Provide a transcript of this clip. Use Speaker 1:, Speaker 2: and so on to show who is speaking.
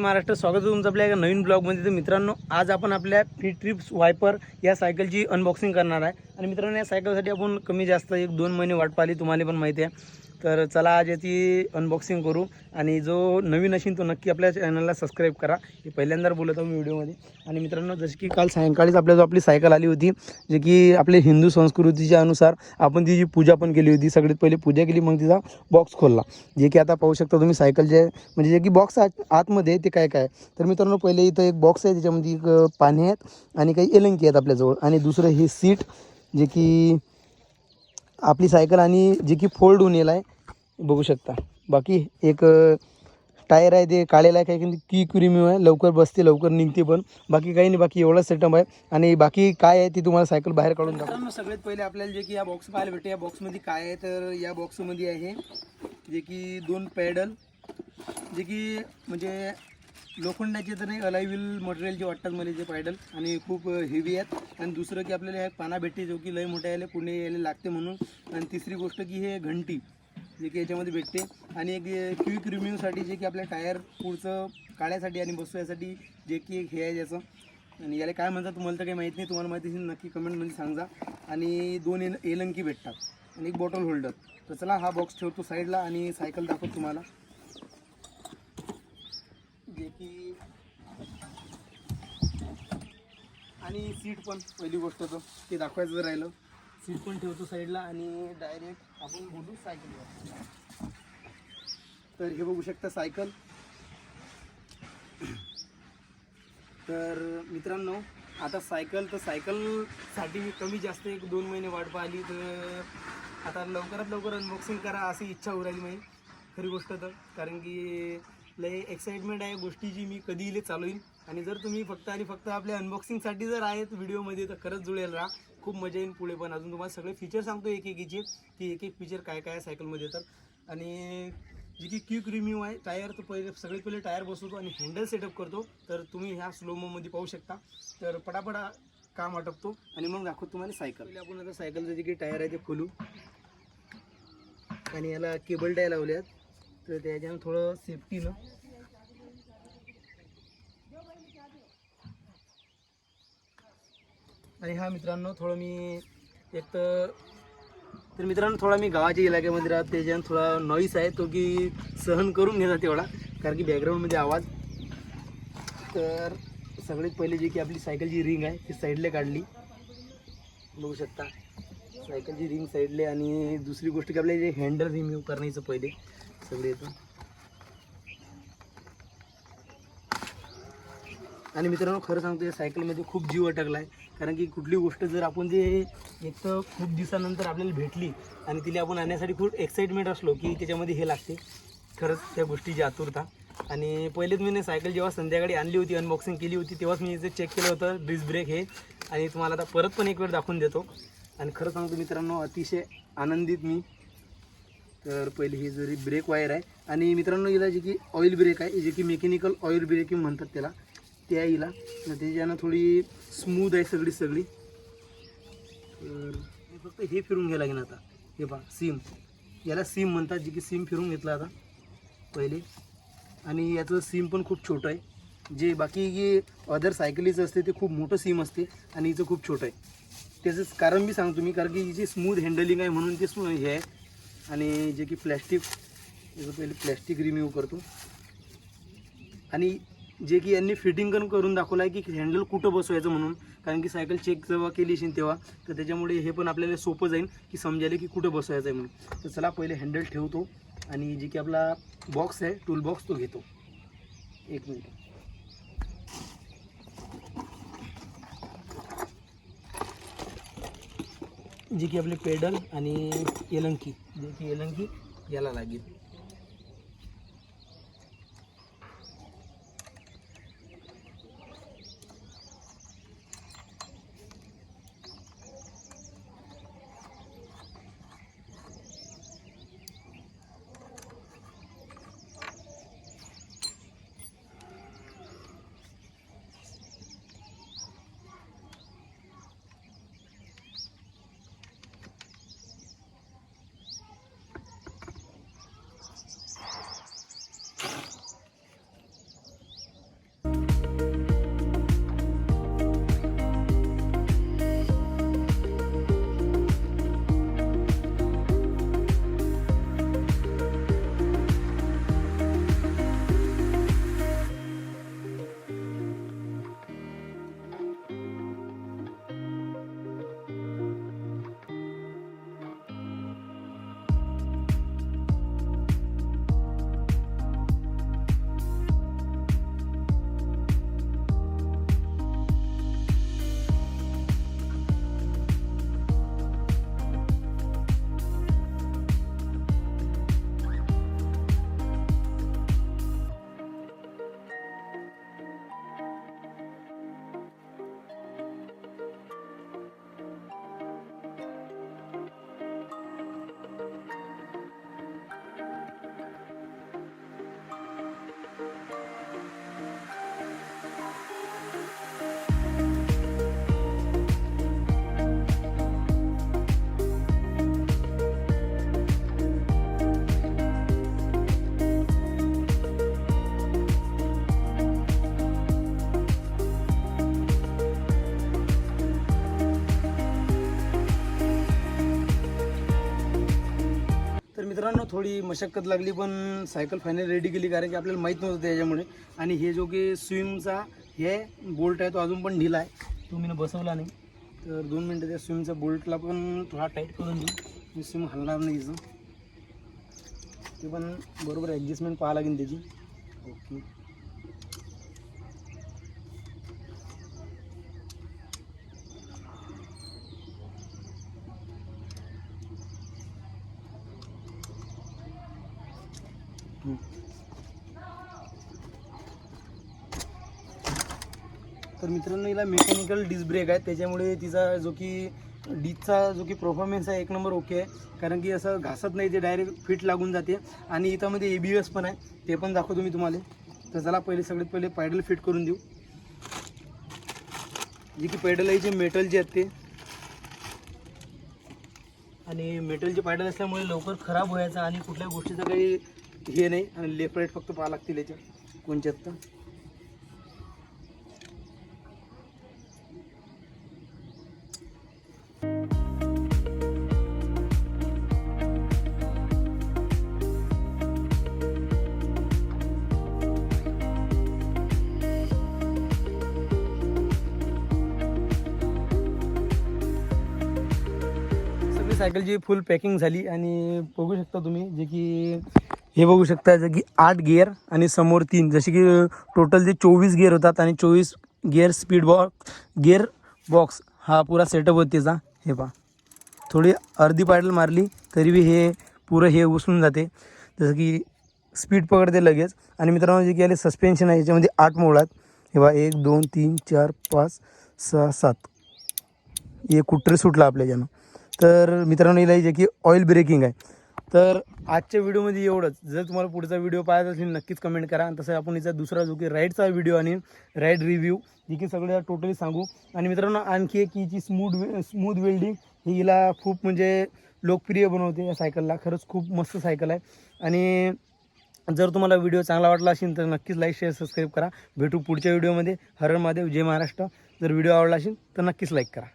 Speaker 1: महाराष्ट्र. स्वागत आहे तुमचं आपल्या एका नवीन ब्लॉगमध्ये. तर मित्रांनो आज आपण आपल्या फ्री ट्रिप्स वायपर या सायकलची अनबॉक्सिंग करणार आहे. आणि मित्रांनो या सायकलसाठी आपण कमी जास्त एक दोन महिने वाट पाहिली तुम्हाला पण माहिती आहे. तर चला आज याची अनबॉक्सिंग करू. आणि जो नवीन असेल तो नक्की आपल्या चॅनलला सबस्क्राईब करा. हे पहिल्यांदा बोलत आहोत मी व्हिडिओमध्ये. आणि मित्रांनो जसं की काल सायंकाळीच आपल्या जो आपली सायकल आली होती जे की आपल्या हिंदू संस्कृतीच्या अनुसार आपण तिची पूजा पण केली होती. सगळ्यात पहिले पूजा केली मग तिचा बॉक्स खोलला. जे की आता पाहू शकता तुम्ही सायकल जे म्हणजे जे की बॉक्स आत आतमध्ये आहे ते काय काय तर मित्रांनो पहिले इथं एक बॉक्स आहे त्याच्यामध्ये एक पाने पाणी आहेत आणि काही एलंकी आहेत आपल्याजवळ. आणि दुसरं हे सीट जे की आपली सायकल आणि जे की फोल्ड होऊन आहे. बघू शकता. बाकी एक टायर आहे ते काळेला आहे काही की क्रिम्यू आहे. लवकर बसते लवकर निघते पण. बाकी काही नाही बाकी एवढा सेटअप आहे. आणि बाकी काय आहे ते तुम्हाला सायकल बाहेर काढून मित्रांनो सगळ्यात पहिले आपल्याला जे की या बॉक्स पाहायला भेटते. या बॉक्समध्ये काय आहे तर या बॉक्समध्ये आहे जे की दोन पॅडल जे की म्हणजे लोखंडाचे तर नाही अलायव्हिल मटेरियल जे वाटतात मला जे पॅडल आणि खूप हेवी आहेत. आणि दुसरं की आपल्याला ह्या पाना भेटते जो की लय मोठ्या यायला पुणे यायला लागते म्हणून. आणि तिसरी गोष्ट की हे घंटी. जे की याच्यामध्ये भेटते. आणि एक क्विक रिम्यूसाठी जे की आपल्या टायर पुढचं काढायसाठी आणि बसवायसाठी जे की एक हे आहे ज्याचं आणि याला काय म्हणतात तुम्हाला तर काही माहीत नाही. तुम्हाला माहिती असेल नक्की कमेंटमध्ये सांगा. आणि दोन एल एलंकी भेटतात. आणि एक बॉटल होल्डर तर चला हा बॉक्स ठेवतो साईडला आणि सायकल दाखवतो तुम्हाला. जे की आणि सीट पण पहिली गोष्ट तर ते दाखवायचं राहिलं. सीट पण ठेवतो साईडला आणि डायरेक्ट आपण बोलू सायकलवर तर हे बघू शकता सायकल. तर मित्रांनो आता सायकल तर सायकलसाठी मी कमी जास्त एक दोन महिने वाट पाहिली तर आता लवकरात लवकर अनबॉक्सिंग करा अशी इच्छा होऊ राहिली माझी. खरी गोष्ट तर. कारण की लय एक्साइटमेंट आहे गोष्टी जी मी कधी इले चालवीन. आणि जर तुम्ही फक्त आणि फक्त आपल्या अनबॉक्सिंगसाठी जर आहेत व्हिडिओमध्ये तर खरंच जुळेल राहा खूप मजा येईल पुढे पण. अजून तुम्हाला सगळे फीचर सांगतो एक एकीचे की एक एक फीचर काय काय आहे सायकलमध्ये तर. आणि जी की क्विक रिम्यू आहे टायर तर पहिले सगळ्यात पहिले टायर बसवतो आणि हँडल सेटअप करतो. तर तुम्ही ह्या स्लोमोमध्ये पाहू शकता. तर पटापटा काम आटपतो आणि मग दाखवतो तुम्हाला सायकल आपण आता सायकलचं जे की टायर आहे ते खोलू. आणि याला केबल टाय लावल्यात. तर त्याच्यानं थोडं सेफ्टीनं आणि हा मित्रांनो थोडं मी एक तर तर मित्रांनो थोडा मी गावाच्या इलाक्यामध्ये राहतो. त्याच्यानं थोडा नॉईस आहे तो की सहन करून घेणार तेवढा कारण की बॅकग्राऊंडमध्ये आवाज. तर सगळ्यात पहिले जी की आपली सायकलची रिंग आहे ती साईडला काढली. बघू शकता. सायकलची रिंग साईडले आणि दुसरी गोष्ट की आपल्या जे हँडल रिम्यूव्ह करण्याचं पहिले सगळे येतं आणि मित्रांनो खरं सांगतो या सायकलमध्ये खूप जीव अटकला आहे कारण की कुठली गोष्ट जर आपण जे एक तर खूप दिवसानंतर आपल्याला भेटली आणि तिला आपण आणण्यासाठी खूप एक्साइटमेंट असलो की त्याच्यामध्ये हे लागते. खरंच त्या गोष्टीची आतुरता आणि पहिलेच मी सायकल जेव्हा संध्याकाळी आणली होती अनबॉक्सिंग केली होती तेव्हाच मी जे चेक केलं होतं डिस्क ब्रेक हे. आणि तुम्हाला आता परत पण एक वेळ दाखवून देतो. आणि खरं सांगतो मित्रांनो अतिशय आनंदित मी. तर पहिले ही जरी ब्रेक वायर आहे. आणि मित्रांनो याला जे की ऑइल ब्रेक आहे जे की मेकॅनिकल ऑइल ब्रेकिंग म्हणतात त्याला ते आईला हिला. त्याच्यानं थोडी स्मूथ आहे सगळी सगळी. तर फक्त हे फिरून घ्यायला लागेल आता. हे पहा सीम याला सीम म्हणतात जे की सीम फिरून घेतलं आता पहिले. आणि याचं सीम पण खूप छोटं आहे. जे बाकी जे अदर सायकलीचं असते ते खूप मोठं सीम असते आणि हिचं खूप छोटं आहे. त्याचं कारण मी सांगतो मी कारण की हिची स्मूथ हँडलिंग आहे म्हणून ते स्मू हे आहे. आणि जे की प्लॅस्टिक याचं पहिले प्लॅस्टिक रिमूव्ह करतो. आणि जे की यांनी फिटिंग पण करून दाखवलं आहे की हँडल कुठं बसवायचं म्हणून. कारण की सायकल चेक जेव्हा केली असेल तेव्हा तर त्याच्यामुळे हे पण आपल्याला सोपं जाईल की समजायला की कुठं बसवायचं आहे म्हणून. तर चला पहिले हँडल ठेवतो आणि जे की आपला बॉक्स आहे टूल बॉक्स तो घेतो. एक मिनिट. जे की आपले पेडल आणि एलंकी जे की एलंकी याला लागेल. थोडी मशक्कत लागली पण सायकल फायनल रेडी केली कारण की आपल्याला माहीत नव्हतं त्याच्यामुळे. आणि हे जो की स्विमचा हे बोल्ट आहे तो अजून पण ढिला आहे. तो मी बसवला नाही. तर दोन मिनटं त्या स्विमच्या बोल्टला पण थोडा टाईट करून देऊ. स्विम हलणार नाही इथं. ते पण बरोबर ॲडजस्टमेंट पाहा लागेल त्याची. ओके तर मित्रांनो हिला मेकॅनिकल डिस्क ब्रेक आहे. त्याच्यामुळे तिचा जो की डिस्कचा जो की परफॉर्मन्स आहे एक नंबर ओके आहे. कारण की असं घासत नाही ते डायरेक्ट फिट लागून जाते. आणि इथंमध्ये ए बी एस पण आहे. ते पण दाखवतो मी तुम्हाला. तर चला पहिले सगळ्यात पहिले पॅडल फिट करून देऊ. जे की पॅडल आहे जे मेटलचे आहेत ते. आणि मेटलचे पॅडल असल्यामुळे लवकर खराब व्हायचा आणि कुठल्या गोष्टीचं काही हे नाही आणि लेफ्ट राईट फक्त पाहा लागतील याच्या कोणच्यात तर? सगळी सायकलची फुल पॅकिंग झाली आणि बघू शकता तुम्ही जे की हे बघू शकता जसं की आठ गिअर आणि समोर तीन. जसे की टोटल जे चोवीस गिअर होतात आणि चोवीस gear speed box gear box हा पुरा सेटअप होतेचा त्याचा हे पहा. थोडी अर्धी पायडल मारली तरी बी हे पुरं हे उचलून जाते. जसं की स्पीड पकडते लगेच. आणि मित्रांनो जे की आले सस्पेन्शन आहे याच्यामध्ये आठ मोड आहेत. हे बा एक दोन तीन चार पाच सहा सात. हे कुठं सुटलं आपल्या ज्यानं तर मित्रांनो याला जे की ऑइल ब्रेकिंग आहे. तर आजच्या व्हिडिओमध्ये एवढंच. जर तुम्हाला पुढचा व्हिडिओ पाहायचा असेल नक्कीच कमेंट करा. आणि तसं आपण हिचा दुसरा जो की राईडचा व्हिडिओ आणि राईड रिव्ह्यू जे की सगळं टोटली सांगू. आणि मित्रांनो आणखी एक हिची स्मूथ स्मूथ वेल्डिंग ही हिला खूप म्हणजे लोकप्रिय बनवते या सायकलला खरंच खूप मस्त सायकल आहे. आणि जर तुम्हाला व्हिडिओ चांगला वाटला असेल तर नक्कीच लाईक शेअर सबस्क्राईब करा. भेटू पुढच्या व्हिडिओमध्ये. हरण महादेव जय महाराष्ट्र. जर व्हिडिओ आवडला असेल तर नक्कीच लाईक करा.